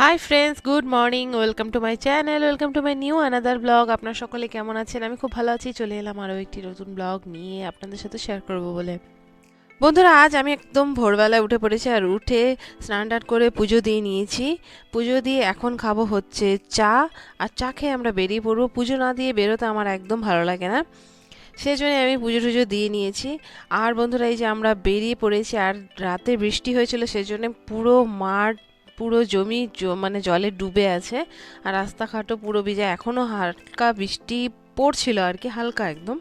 Hi friends good morning welcome to my channel welcome to my new another blog আপনার সকলে কেমন আছেন? আমি খুব ভালো আছি। চলে এলাম আরও একটি নতুন ব্লগ নিয়ে আপনাদের সাথে শেয়ার করব বলে। বন্ধুরা, আজ আমি একদম ভোরবেলায় উঠে পড়েছি আর উঠে স্নান টান করে পুজো দিয়ে নিয়েছি। পুজো দিয়ে এখন খাব হচ্ছে চা। আর চা খেয়ে আমরা বেরিয়ে পড়ব। পুজো না দিয়ে বেরোতে আমার একদম ভালো লাগে না। সেই জন্য আমি পুজো টুজো দিয়ে নিয়েছি। আর বন্ধুরা, এই যে আমরা বেরিয়ে পড়েছি আর রাতে বৃষ্টি হয়েছিল সেই জন্য পুরো মাঠ পুরো জমি মানে জলে ডুবে আছে আর রাস্তাঘাটও পুরো ভিজে। এখনও হালকা বৃষ্টি পড়ছিল আর কি, হালকা একদম।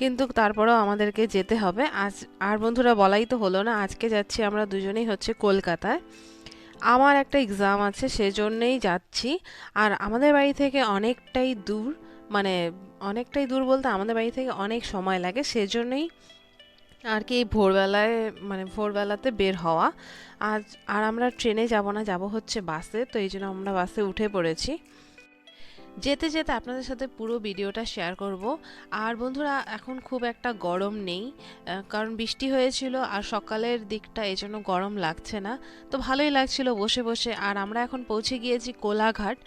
কিন্তু তারপরেও আমাদেরকে যেতে হবে। আজ, আর বন্ধুরা বলাই তো হলো না, আজকে যাচ্ছি আমরা দুজনেই হচ্ছে কলকাতায়। আমার একটা এক্সাম আছে, সেজন্যেই যাচ্ছি। আর আমাদের বাড়ি থেকে অনেকটাই দূর মানে অনেকটাই দূর বলতে আমাদের বাড়ি থেকে অনেক সময় লাগে, সেজন্যই আর কি ভোরবেলায় মানে ভোরবেলাতে বের হওয়া। আজ, আর আমরা ট্রেনে যাব না, যাব হচ্ছে বাসে, তো এই জন্য আমরা বাসে উঠে পড়েছি। যেতে যেতে আপনাদের সাথে পুরো ভিডিওটা শেয়ার করব। আর বন্ধুরা, এখন খুব একটা গরম নেই কারণ বৃষ্টি হয়েছিল আর সকালের দিকটা এই জন্য গরম লাগছে না। তো ভালোই লাগছিল বসে বসে। আর আমরা এখন পৌঁছে গিয়েছি কোলাঘাট।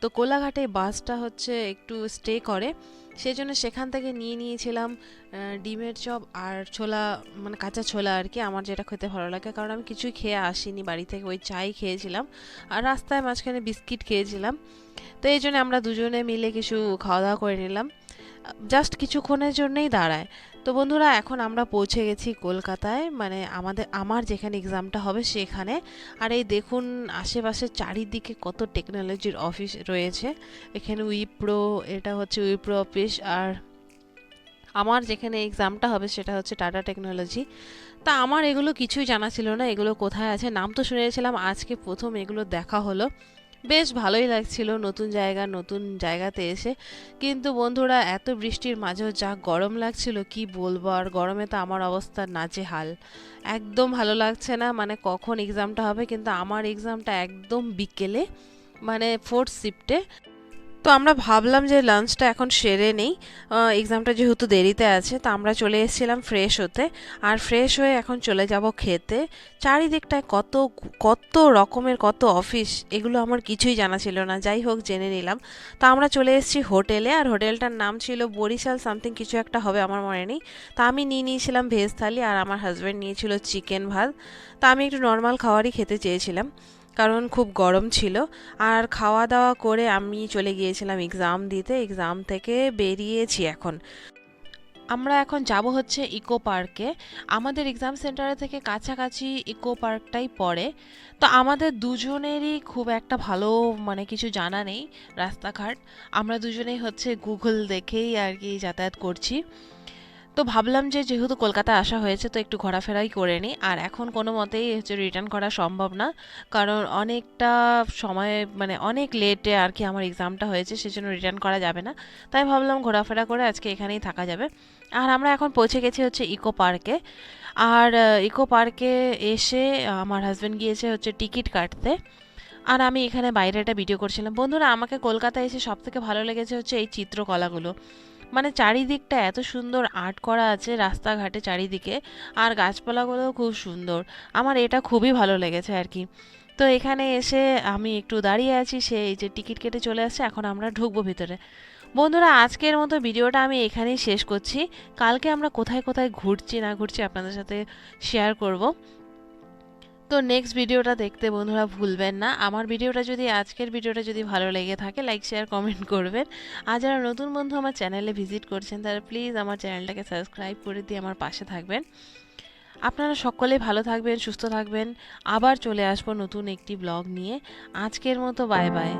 তো কোলাঘাটে বাসটা হচ্ছে একটু স্টে করে। সেই জন্য সেখান থেকে নিয়ে নিয়েছিলাম ডিমের চপ আর ছোলা মানে কাঁচা ছোলা আর কি, আমার যেটা খেতে ভালো লাগে। কারণ আমি কিছুই খেয়ে আসিনি বাড়ি থেকে, ওই চাই খেয়েছিলাম। আর রাস্তায় মাঝখানে বিস্কিট খেয়েছিলাম। তো এই জন্য আমরা দুজনে মিলে কিছু খাওয়া দাওয়া করে নিলাম। জাস্ট কিছুক্ষণের জন্যেই দাঁড়ায়। তো বন্ধুরা, এখন আমরা পৌঁছে গেছি কলকাতায়। মানে আমাদের, আমার যেখানে এক্সামটা হবে সেখানে। আর এই দেখুন, আশেপাশে চারিদিকে কত টেকনোলজির অফিস রয়েছে। এখানে উইপ্রো এটা হচ্ছে উইপ্রো অফিস আর আমার যেখানে এক্সামটা হবে সেটা হচ্ছে টাটা টেকনোলজি তা আমার এগুলো কিছুই জানা ছিল না, এগুলো কোথায় আছে? নাম তো শুনেছিলাম, আজকে প্রথম এগুলো দেখা হলো। বেশ ভালোই লাগছিল নতুন জায়গা, নতুন জায়গাতে এসে। কিন্তু বন্ধুরা, এত বৃষ্টির মাঝেও যা গরম লাগছিল, কি বলব? আর গরমে তো আমার অবস্থা নাচে হাল একদম ভালো লাগছে না মানে কখন এক্সামটা হবে, কিন্তু আমার এক্সামটা একদম বিকেলে মানে ফোর্থ শিফটে তো আমরা ভাবলাম যে লাঞ্চটা এখন সেরে নেই। এক্সামটা যেহেতু দেরিতে আছে, তো আমরা চলে এসেছিলাম ফ্রেশ হতে। আর ফ্রেশ হয়ে এখন চলে যাব খেতে। চারিদিকটায় কত কত রকমের, কত অফিস এগুলো আমার কিছুই জানা ছিল না। যাই হোক, জেনে নিলাম। তো আমরা চলে এসেছি হোটেলে, আর হোটেলটার নাম ছিল বরিশাল সামথিং কিছু একটা হবে আমার মনে নেই। তা আমি নিয়ে নিয়েছিলাম ভেজ থালি, আর আমার হাজব্যান্ড নিয়েছিল চিকেন ভাত। তা আমি একটু নর্মাল খাবারই খেতে চেয়েছিলাম। কারণ খুব গরম ছিল। আর খাওয়া দাওয়া করে আমি চলে গিয়েছিলাম এক্সাম দিতে। এক্সাম থেকে বেরিয়েছি এখন। আমরা এখন যাব হচ্ছে ইকো পার্কে আমাদের এক্সাম সেন্টারে থেকে কাছাকাছি ইকো পার্কটাই পড়ে। তো আমাদের দুজনেরই খুব একটা ভালো মানে কিছু জানা নেই রাস্তাঘাট। আমরা দুজনেই হচ্ছে গুগল দেখেই আর কি যাতায়াত করছি। তো ভাবলাম যে যেহেতু কলকাতা আসা হয়েছে, তো একটু ঘোরাফেরাই করে নিই। আর এখন কোনো মতেই হচ্ছে রিটার্ন করা সম্ভব না। কারণ অনেকটা সময় মানে অনেক লেটে আর কি আমার এক্সামটা হয়েছে, সেজন্য রিটার্ন করা যাবে না। তাই ভাবলাম ঘোরাফেরা করে আজকে এখানেই থাকা যাবে। আর আমরা এখন পৌঁছে গেছি হচ্ছে ইকো পার্কে আর ইকো পার্কে এসে আমার হাজব্যান্ড গিয়েছে হচ্ছে টিকিট কাটতে। আর আমি এখানে বাইরে একটা ভিডিও করছিলাম। বন্ধুরা, আমাকে কলকাতায় এসে সব থেকে ভালো লেগেছে হচ্ছে এই চিত্রকলাগুলো। মানে চারিদিকটা এত সুন্দর আর্ট করা আছে রাস্তাঘাটে চারিদিকে, আর গাছপালাগুলোও খুব সুন্দর। আমার এটা খুবই ভালো লেগেছে আর কি। তো এখানে এসে আমি একটু দাঁড়িয়ে আছি, সে এই যে টিকিট কেটে চলে আসছে, এখন আমরা ঢুকবো ভিতরে। বন্ধুরা, আজকের মতো ভিডিওটা আমি এখানেই শেষ করছি। কালকে আমরা কোথায় কোথায় ঘুরছি না ঘুরছি আপনাদের সাথে শেয়ার করব। তো নেক্সট ভিডিওটা দেখতে বন্ধুরা ভুলবেন না। আমার ভিডিওটা যদি আজকের ভিডিওটা যদি ভালো লেগে থাকে লাইক শেয়ার কমেন্ট করবেন। আর যারা নতুন বন্ধু আমার চ্যানেলে ভিজিট করছেন, তারা প্লিজ আমার চ্যানেলটাকে সাবস্ক্রাইব করে দিয়ে আমার পাশে থাকবেন। আপনারা সকলে ভালো থাকবেন, সুস্থ থাকবেন। আবার চলে আসব নতুন একটি ব্লগ নিয়ে। আজকের মতো বাই বাই